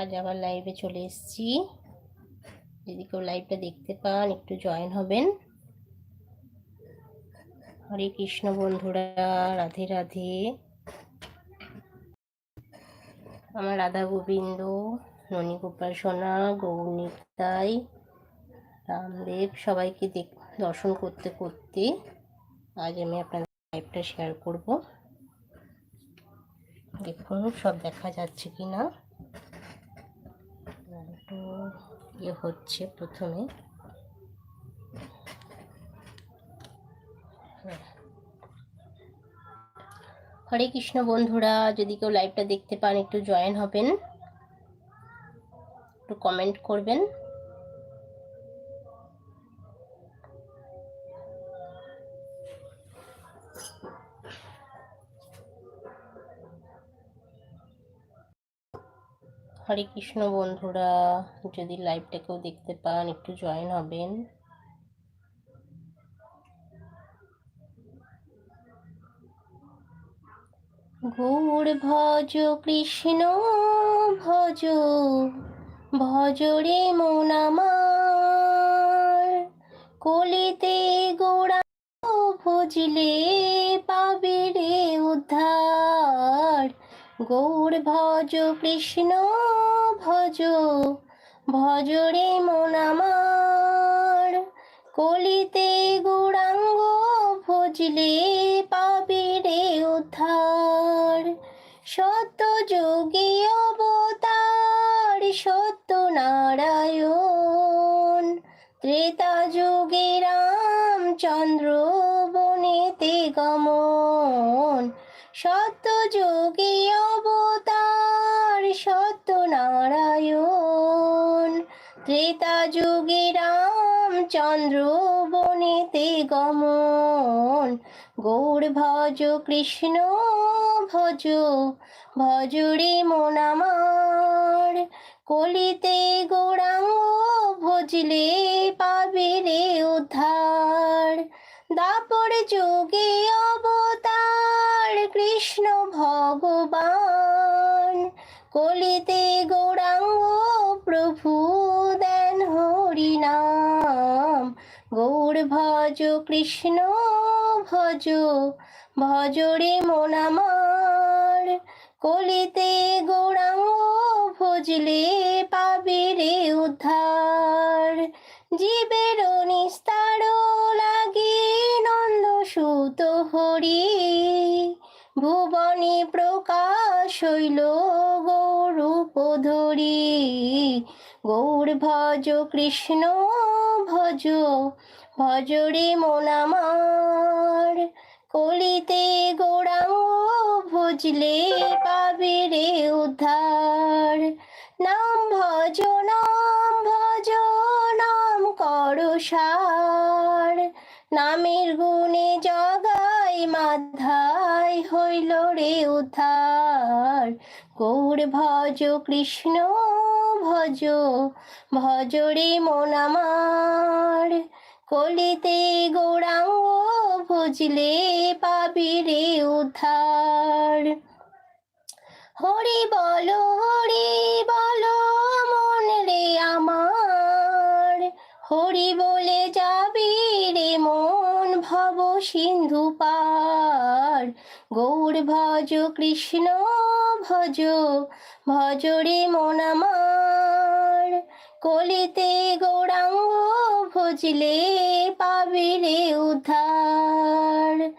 আজ আবার লাইভে চলে এসেছি। যদি কেউ লাইভটা দেখতে পান, একটু জয়েন হবেন। হরে কৃষ্ণ বন্ধুরা, রাধে রাধে। আমার রাধা গোবিন্দ ননীগোপাল সোনা গৌরনিতাই রামদেব, সবাইকে দেখ, দর্শন করতে করতে আজ আমি আপনাদের লাইভটা শেয়ার করব। দেখুন, সব দেখা যাচ্ছে কি না ইয়ে হচ্ছে প্রথমে। হরে কৃষ্ণ বন্ধুরা, যদি কেউ লাইভটা দেখতে পান, একটু জয়েন হবেন। একটু কমেন্ট করবেন। হরে কৃষ্ণ বন্ধুরা, যদি লাইভটা কেউ দেখতে পান, একটু জয়েন হবেন। গৌর ভজ কৃষ্ণ, ভজ ভজ রে মন আমার। কলিতে গোড়া ভজলে পাবে রে উদ্ধার। গৌর ভজ, কৃষ্ণ ভজ ভজ রে মন আমার। কলিতে গৌরাঙ্গ ভজলে পাবে রে উদ্ধার। সত্য যোগী অবতার, সত্য নারায়ণ। ত্রেতা যুগে রামচন্দ্র বনেতে গমন। সত্য যোগী অবতার সত্য নারায়ণ ত্রেতা যুগে রামচন্দ্র বনেতে গমন। গৌর ভজ, কৃষ্ণ ভজ ভজ রে মন আমার। কলিতে গৌরাঙ্গ ভজলে পাবে রে উদ্ধার। দাপর যোগে অবতার কৃষ্ণ ভগবান, কলিতে গৌরাঙ্গ প্রভু দেন হরি নাম। গৌর ভজ কৃষ্ণ ভজ ভজ রে মন কলিতে গৌরাঙ্গ ভজলে পাবে রে উদ্ধার। জীবের নিস্তার লাগে নন্দ সুত হরি ভজ কৃষ্ণ, ভজ ভজ রে কলিতে গৌরাঙ্গ ভজলে পাবে রে উদ্ধার। নাম ভজ নাম ভজ, নাম করো সার। নামের গুণে জগাই মাধাই হইল রে উদ্ধার। গৌর ভজ কৃষ্ণ ভজ ভজ রে মন কলিতে গৌরাঙ্গ ভজলে পাবি রে উদ্ধার। হরি বল হরি বল, মন রে আমার। হরি বলে যাবি রে মন, ভব সিন্ধু পার। গৌর ভজ, কৃষ্ণ ভজ ভজ রে মন আমার। কলিতে গৌরাঙ্গ ভজলে পাবি রে উদ্ধার।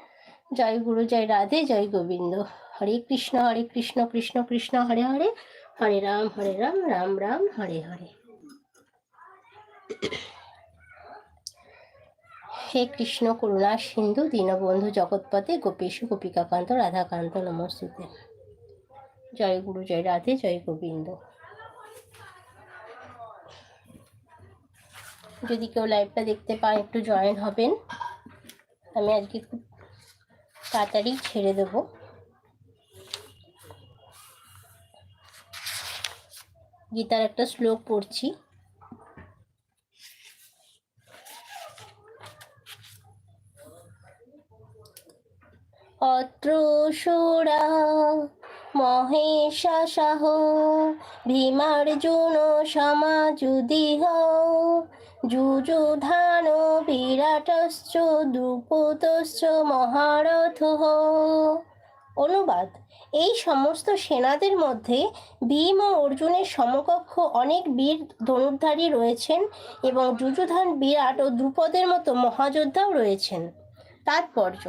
জয় গুরু, জয় রাধে, জয় গোবিন্দ। হরে কৃষ্ণ হরে কৃষ্ণ কৃষ্ণ কৃষ্ণ, হরে হরে হরে রাম হরে রাম রাম রাম, হরে হরে। হে কৃষ্ণ, করুণা, সিন্ধু, দীনবন্ধু, জগৎপথে গোপেশ গোপিকাকান্ত, রাধাকান্ত, নমস্তুতে। জয় গুরু, জয় রাধে, জয় গোবিন্দ। যদি কেউ লাইভটা দেখতে পান একটু জয়েন হবেন। আমি আজকে খুব তাড়াতাড়ি ছেড়ে দেবো। গীতার একটা শ্লোক পড়ছি। অত্র সোরা মহেশাসাহ ভীমার্জুন সমাযুদিহ যুযুধান বিরাটশ্চ, দ্রুপদশ্চ মহারথ। অনুবাদ, এই সমস্ত সেনাদের মধ্যে ভীম ও অর্জুনের সমকক্ষ অনেক বীর ধনুর্ধারী রয়েছেন এবং যুযুধান বিরাট ও দ্রুপদের মতো মহাযোদ্ধাও রয়েছেন। তাৎপর্য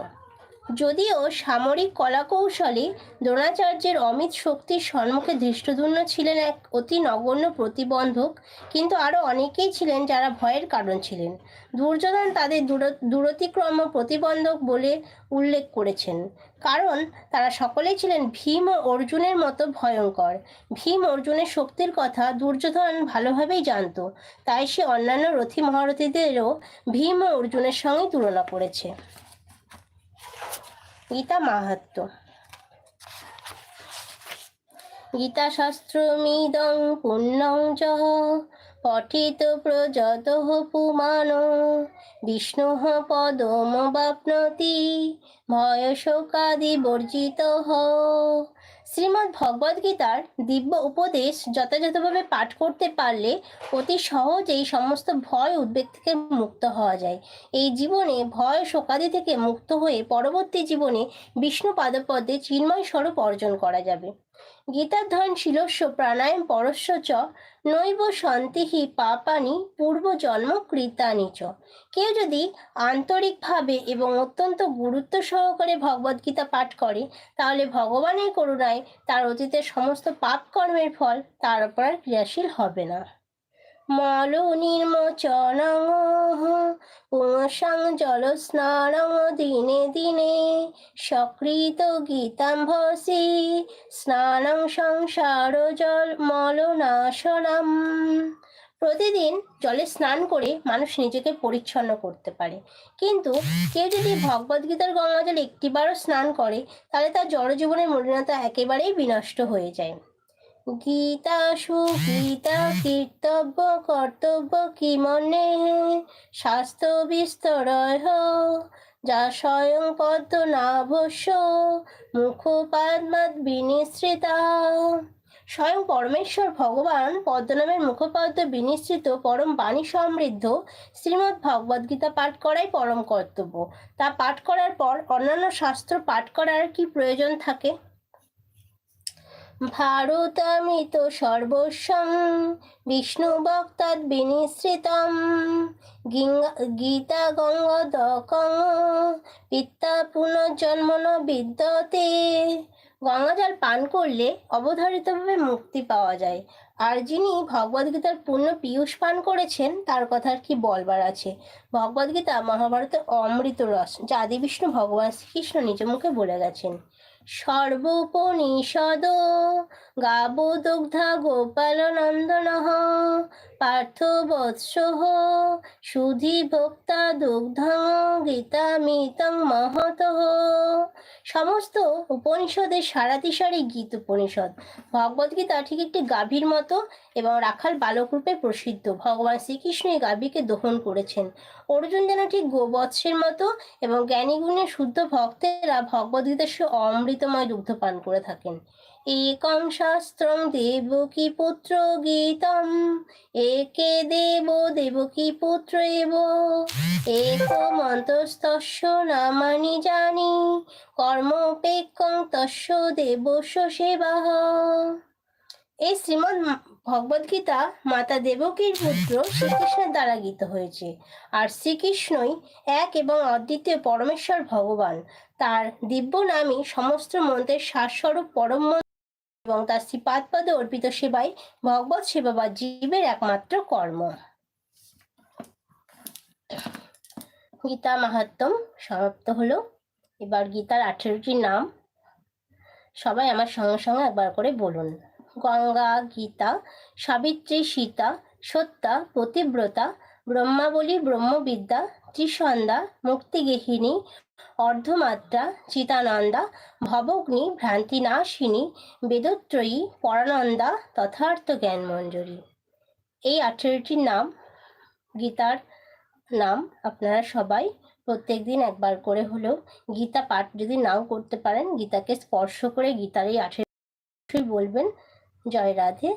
যদিও সামরিক কলাকৌশলে দ্রোণাচার্যের অমিত শক্তির সম্মুখে ধৃষ্টদূর্ণ ছিলেন এক অতি নগণ্য প্রতিবন্ধক, কিন্তু আরও অনেকেই ছিলেন যারা ভয়ের কারণ ছিলেন। দুর্যোধন তাদের দূর- দূরতিক্রম প্রতিবন্ধক বলে উল্লেখ করেছেন। কারণ তারা সকলেই ছিলেন ভীম ও অর্জুনের মতো ভয়ঙ্কর। ভীম অর্জুনের শক্তির কথা দুর্যোধন ভালোভাবেই জানতো, তাই সে অন্যান্য রথী মহারথীদেরও ভীম ও অর্জুনের সঙ্গে তুলনা করেছে। গীতা মাহাত্ম্য গীতাশাস্ত্রমিদং পুণ্যং চ পঠিত প্রজত পুমান বিষ্ণু পদমবাপ্নতি ভয় শোকাদি বর্জিত শ্রীমদ্ ভগবদ গীতার দিব্য উপদেশ যথাযথভাবে পাঠ করতে পারলে অতি সহজেই সমস্ত ভয় উদ্বেগ থেকে মুক্ত হওয়া যায়। এই জীবনে ভয় শোকাদি থেকে মুক্ত হয়ে পরবর্তী জীবনে বিষ্ণু পাদপদে চিন্ময় স্বরূপ অর্জন করা যাবে। গীতাধ্বন শিলস্য প্রাণায়াম পরস্য চ, নৈব শান্তিহি পাপানি, পূর্ব জন্ম কৃতানি চ। কেউ যদি আন্তরিকভাবে এবং অত্যন্ত গুরুত্ব সহকারে ভগবদ্গীতা পাঠ করে, তাহলে ভগবানের করুণায় তার অতীতের সমস্ত পাপ কর্মের ফল তার উপর আর ক্রিয়াশীল হবে না। মল নির্মোচন জল স্নান দিনে দিনে সকৃত গীতাম্ভসি, স্নানং সংসার জল মলনাশনম। প্রতিদিন জলে স্নান করে মানুষ নিজেকে পরিচ্ছন্ন করতে পারে। কিন্তু কেউ যদি ভগবদ্গীতার গঙ্গাজল একটিবারও স্নান করে, তাহলে তার জড়জীবনের মলিনতা একেবারেই বিনষ্ট হয়ে যায়। গীতা সুগীতা, কীর্তব্য, কর্তব্য কি মনে? স্বাস্থ্য বিস্তরয় যা স্বয়ং পদ্ম নাভস্য মুখোপাদ্মাদ বিনিশ্রিতা। স্বয়ং পরমেশ্বর ভগবান পদ্মনামের মুখপাদ্য বিনিশ্রিত পরম বাণী সমৃদ্ধ শ্রীমদ্ ভগবদ্গীতা পাঠ করাই পরম কর্তব্য। তা পাঠ করার পর অন্যান্য শাস্ত্র পাঠ করার কি প্রয়োজন থাকে? ভারতামিত সর্বস্বম বিষ্ণু ভক্তাদ বিনিশ্রিতম গীতা গঙ্গদকং পিতা পুনর্জন্ম ন বিদ্যতে। গঙ্গাজল পান করলে অবধারিতভাবে মুক্তি পাওয়া যায়। আর যিনি ভগবদ্গীতার পূর্ণ পীয়ূষ পান করেছেন, তার কথা আর কি বলবার আছে? ভগবদ্গীতা মহাভারতের অমৃত রস যা আদি বিষ্ণু ভগবান শ্রীকৃষ্ণ নিজ মুখে বলে গেছেন। সর্বোপনিষদ গাবো দগ্ধা গোপাল নন্দন পার্থ বৎস সুধি ভোক্তা দুগ্ধ গীতামিতং মহত সমস্ত উপনিষদের সারাতিসারি গীত উপনিষদ। ভগবদ্গীতা ঠিক একটি গাভীর মতো এবং রাখাল বালক রূপে প্রসিদ্ধ। ভগবান শ্রীকৃষ্ণ এই গাভীকে দহন করেছেন। অর্জুন যেন ঠিক গোবৎসের মতো এবং জ্ঞানী গুণে শুদ্ধ ভক্তেরা ভগবদ্গীতার সে অমৃতময় দুগ্ধ পান করে থাকেন। একং শাস্ত্রং দেবকী পুত্র গীতম, একে দেব দেবকী পুত্র এব। এক মন্তস্তস্য নামানি জানি, কর্মপেক্ষং তস্য দেবস্য সেবা। এই শ্রীমদ ভগবদ্গীতা মাতা দেবকীর পুত্র শ্রীকৃষ্ণের দ্বারা গীত হয়েছে। আর শ্রীকৃষ্ণই এক এবং অদ্বিতীয় পরমেশ্বর ভগবান। তার দিব্য নামই সমস্ত মন্ত্রের শ্বাসস্বরূপ পরম এবং তার শ্রীপাদ পদে অর্পিত সেবাই ভগবত সেবা বা জীবের একমাত্র কর্ম। গীতা মাহাত্ম সমাপ্ত হলো। এবার গীতার আঠেরোটি নাম। সবাই আমার সঙ্গে সঙ্গে একবার করে বলুন। গঙ্গা, গীতা, সাবিত্রী, সীতা সত্যা পতিব্রতা, ব্রহ্মাবলী, ব্রহ্মবিদ্যা, ত্রিসন্ধ্যা মুক্তিগেহিনী অর্ধমাত্রা, চিতানন্দা, ভবগ্নি ভ্রান্তি ভ্রান্তিনাশিনী, বেদত্রয়ী, পরানন্দা, তথার্থ জ্ঞান মঞ্জুরি এই আঠেরোটির নাম, গীতার নাম আপনারা সবাই প্রত্যেক দিন একবার করে হলেও গীতা পাঠ যদি নাও করতে পারেন, গীতাকে স্পর্শ করে গীতার এই আঠেরো বলবেন, জয় রাধে।